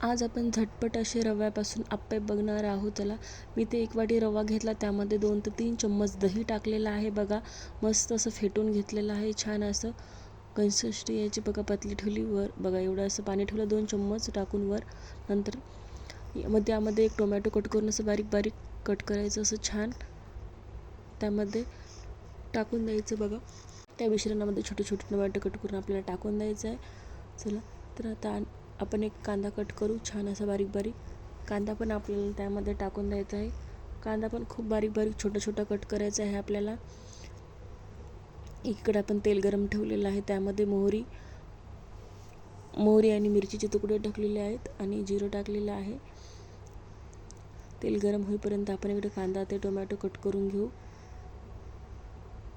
आज आपण झटपट असे रव्यापासून आप्पे बघणार आहोत. चला मी ते एक वाटी रवा घेतला त्यामध्ये दोन ते तीन चम्मच दही टाकलेलं आहे बघा. मस्त असं फेटून घेतलेलं आहे छान असं. कन्सिस्टी याची बघा पतली ठेवली वर. बघा एवढं असं पाणी ठेवलं दोन चम्मच टाकून वर. नंतर मग त्यामध्ये एक टोमॅटो कट करून असं बारीक बारीक कट करायचं असं छान. त्यामध्ये टाकून द्यायचं बघा. त्या मिश्रणामध्ये छोटे छोटे टोमॅटो कट करून आपल्याला टाकून द्यायचं आहे. चला तर आता आपण एक कांदा कट करू छान असा बारीक बारीक. कांदा पण आपल्याला त्यामध्ये टाकून द्यायचा आहे. कांदा पण खूप बारीक बारीक छोटा छोटा कट करायचा आहे आपल्याला. इकडे आपण तेल गरम ठेवलेलं आहे त्यामध्ये मोहरी मोहरी आणि मिरचीचे तुकडे टाकलेले आहेत आणि जिरं टाकलेलं आहे. तेल गरम होईपर्यंत आपण इकडे कांदा ते टोमॅटो कट करून घेऊ.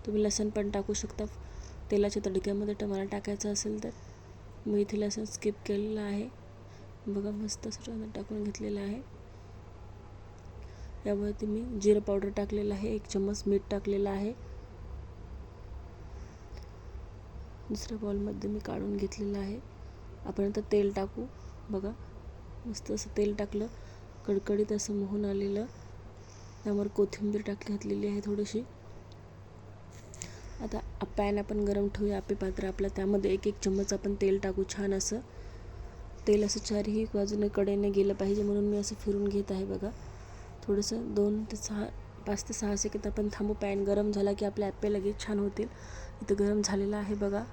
तुम्ही लसण पण टाकू शकता. तेलाच्या तडक्यामध्ये टमाटा टाकायचा असेल तर. मी इथे लसण स्किप केलेलं आहे. बघा मस्त असं टाकून घेतलेलं आहे. यावरती मी जिरं पावडर टाकलेलं आहे एक चम्मच मीठ टाकलेलं आहे. दुसऱ्या बॉलमध्ये मी काढून घेतलेलं आहे. आपण आता तेल टाकू. बघा मस्त असं तेल टाकलं. कडकडीत असं मोहून आलेलं. त्यावर कोथिंबीर टाक घातलेली आहे थोडीशी. आता पॅन आपण गरम ठेवूया आपे पात्र. आपलं त्यामध्ये एक एक चम्मच आपण तेल टाकू छान असं. तेल असं चारही बाजूने कडेने गेलं पाहिजे म्हणून मी असं फिरून घेत आहे बघा. थोडंसं दोन ते सहा पाच ते सहा सेकंद आपण थांबू. पॅन गरम झाला की आपले ॲप्पे लगेच छान होतील. इथं गरम झालेलं आहे बघा.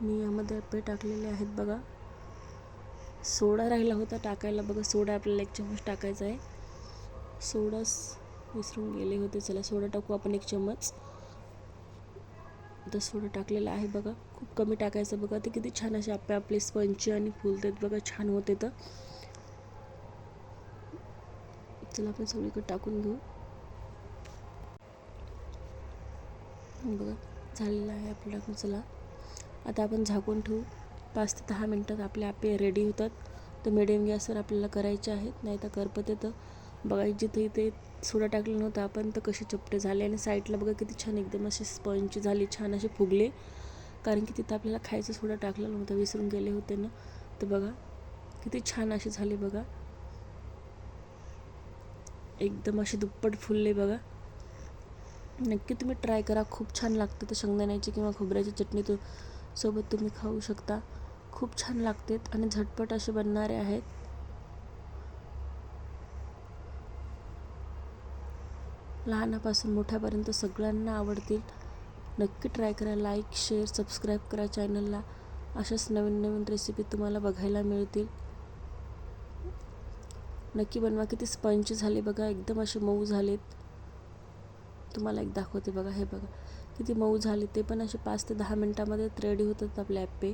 मी यामध्ये ॲप्पे टाकलेले आहेत बघा. सोडा राहिला होता टाकायला बघा. सोडा आपल्याला एक चम्मच टाकायचा आहे. सोडाच विसरून गेले होते. चला सोडा टाकू आपण एक चम्मच. आता सोडा टाकलेला आहे बघा. खूप कमी टाकायचं बघा. ते किती छान असे आपले आपले स्पंची आणि फुलतात बघा. छान होते तर चला आपण सगळीकडे टाकून घेऊ. बघा झालेलं आहे आपलं टाकून. चला. आता आपण झाकून ठेवू. पाच ते दहा मिनटात आपले आपे रेडी होतात. तर मिडियम गॅसवर आपल्याला करायचे आहेत. नाही तर करपते तर बघा जिथे इथे सोडा टाकलं नव्हतं आपण तर कसे चपटे झाले आणि साईडला बघा किती छान एकदम असे स्पंजची झाली छान असे फुगले. कारण की तिथं आपल्याला खायचं सोडा टाकलं नव्हतं विसरून गेले होते ना. तर बघा किती छान असे झाले बघा. एकदम असे दुप्पट फुलले बघा. नक्की तुम्ही ट्राय करा खूप छान लागतं तर शेंगदाण्याची किंवा खोबऱ्याची चटणी तो सोबत तुम्ही खाऊ शकता. खूप छान लागतात आणि झटपट असे बनणारे आहेत. लहानापासून मोठ्यापर्यंत सगळ्यांना आवडतील. नक्की ट्राय करा लाईक शेअर सबस्क्राईब करा चॅनलला अशाच नवीन नवीन रेसिपी तुम्हाला बघायला मिळतील. नक्की बनवा. किती स्पंच झाले बघा. एकदम असे मऊ झालेत. तुम्हाला एक दाखवते बघा. हे बघा. किती मऊ झाले. ते पण असे पाच ते दहा मिनटामध्ये रेडी होतात आपले ॲप्पे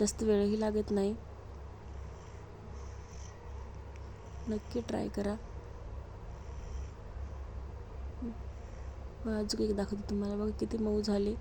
जास्त वेळही लागत नाही. नक्की ट्राय करा. अजून एक दाखवते तुम्हाला. बघा किती मऊ झाले.